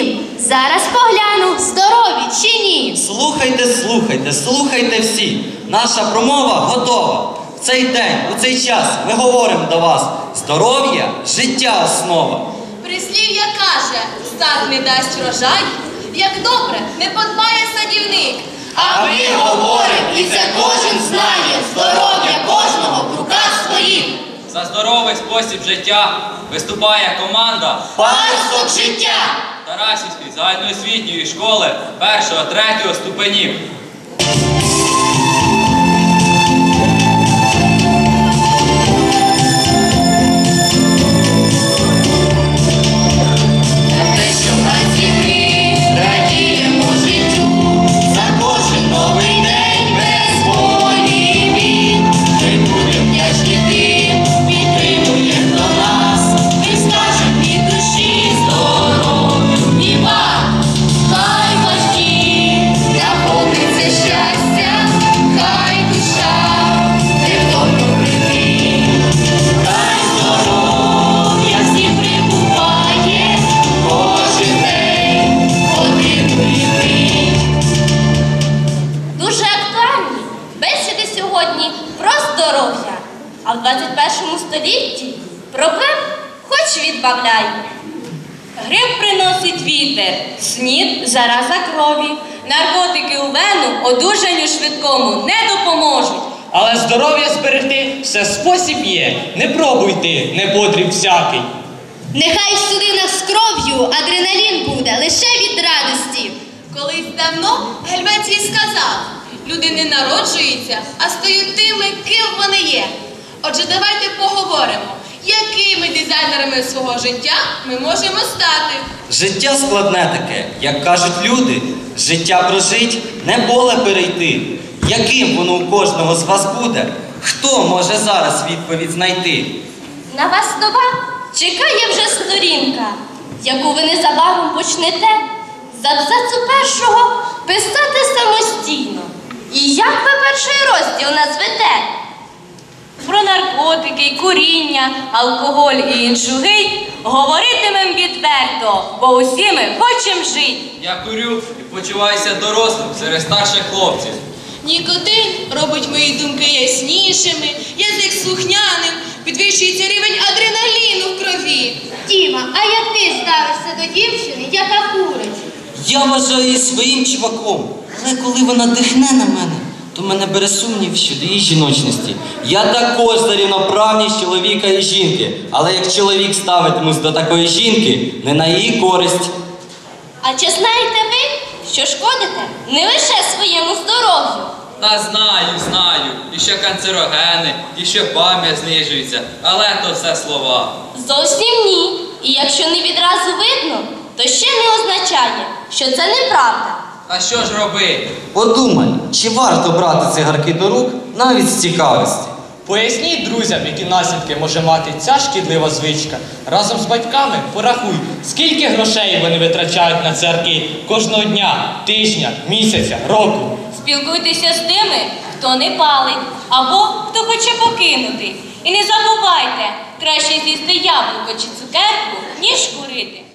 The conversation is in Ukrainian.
всім. Зараз погляну, здорові чи ні. Слухайте, слухайте, слухайте всі. Наша промова готова. В цей день, у цей час ми говоримо до вас. Здоров'я, життя основа. Прислів'я каже, стад не дасть рожай, як добре не подбає садівник. А ми говоримо, і це кожен знає. Здоров'я кожного в руках своїх. За здоровий спосіб життя виступає команда. Парсок життя. Тарасівської загальноосвітньої школи першого третього ступенів. Сьогодні про здоров'я. А в 21 столітті проблем хоч відбавляй. Гриб приносить вітер, снід зараза крові, наркотики у вену одужанню швидкому не допоможуть. Але здоров'я зберегти все спосіб є. Не пробуйте, не потріб всякий. Нехай в судинах з кров'ю адреналін буде лише від радості. Колись давно Гельвецький сказав, люди не народжуються, а стають тими, ким вони є. Отже, давайте поговоримо, якими дизайнерами свого життя ми можемо стати. Життя складне таке, як кажуть люди, життя прожить, не поле перейти. Яким воно у кожного з вас буде? Хто може зараз відповідь знайти? На вас нова чекає вже сторінка, яку ви незабаром почнете з абзацу першого писати самостійно. І як ви перший розділ назвете? Про наркотики, куріння, алкоголь і іншу гить говоритимем відверто, бо усі ми хочемо жити. Я курю і почуваюся дорослим серед старших хлопців. Нікотин робить мої думки яснішими, язик слухняним, підвищується рівень адреналіну в крові. Діма, а як ти ставишся до дівчини, яка курить? Я вважаю її своїм чуваком, але коли вона дихне на мене, то мене бере сумнів щодо її жіночності. Я також за рівноправність чоловіка і жінки, але як чоловік ставитимусь до такої жінки, не на її користь. А чи знаєте ви, що шкодите не лише своєму здоров'ю? Та знаю, знаю, і що канцерогени, і що пам'ять знижується, але то все слова. Зовсім ні. І якщо не відразу видно, то ще не означає, що це неправда. А що ж робити? Подумай, чи варто брати цигарки до рук навіть з цікавості? Поясніть друзям, які наслідки може мати ця шкідлива звичка. Разом з батьками порахуй, скільки грошей вони витрачають на цигарки кожного дня, тижня, місяця, року. Спілкуйтеся з тими, хто не палить, або хто хоче покинути. І не забувайте, краще з'їсти яблуко чи цукерку, ніж курити.